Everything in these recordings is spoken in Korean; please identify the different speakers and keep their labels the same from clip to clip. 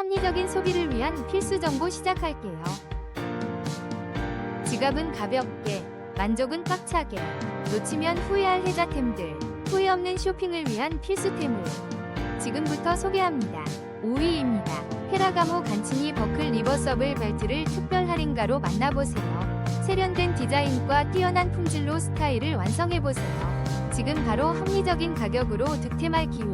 Speaker 1: 합리적인 소비를 위한 필수 정보 시작할게요. 지갑은 가볍게, 만족은 꽉차게, 놓치면 후회할 혜자템들, 후회 없는 쇼핑을 위한 필수템을 지금부터 소개합니다. 5위입니다. 페라가모 간치니 버클 리버서블 벨트를 특별 할인가로 만나보세요. 세련된 디자인과 뛰어난 품질로 스타일을 완성해보세요. 지금 바로 합리적인 가격으로 득템할 기회.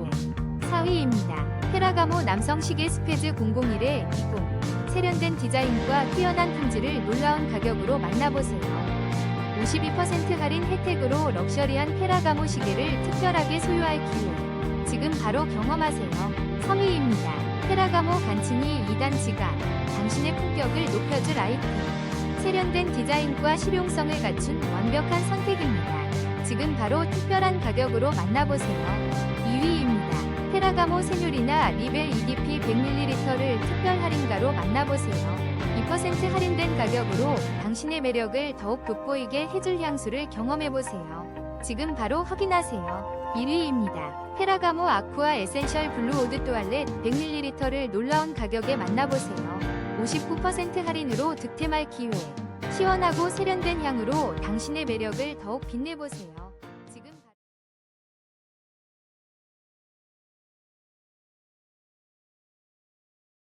Speaker 1: 4위입니다. 페라가모 남성 시계 스페즈 001의 20. 세련된 디자인과 뛰어난 품질을 놀라운 가격으로 만나보세요. 52% 할인 혜택으로 럭셔리한 페라가모 시계를 특별하게 소유할 기회. 지금 바로 경험하세요. 3위입니다. 페라가모 간치니 2단 지갑. 당신의 품격을 높여줄 아이템. 세련된 디자인과 실용성을 갖춘 완벽한 선택입니다. 지금 바로 특별한 가격으로 만나보세요. 2위입니다. 페라가모 세뇨리나 리벨 EDP 100ml를 특별 할인가로 만나보세요. 2% 할인된 가격으로 당신의 매력을 더욱 돋보이게 해줄 향수를 경험해보세요. 지금 바로 확인하세요. 1위입니다. 페라가모 아쿠아 에센셜 블루 오드 또알렛 100ml를 놀라운 가격에 만나보세요. 59% 할인으로 득템할 기회. 시원하고 세련된 향으로 당신의 매력을 더욱 빛내보세요.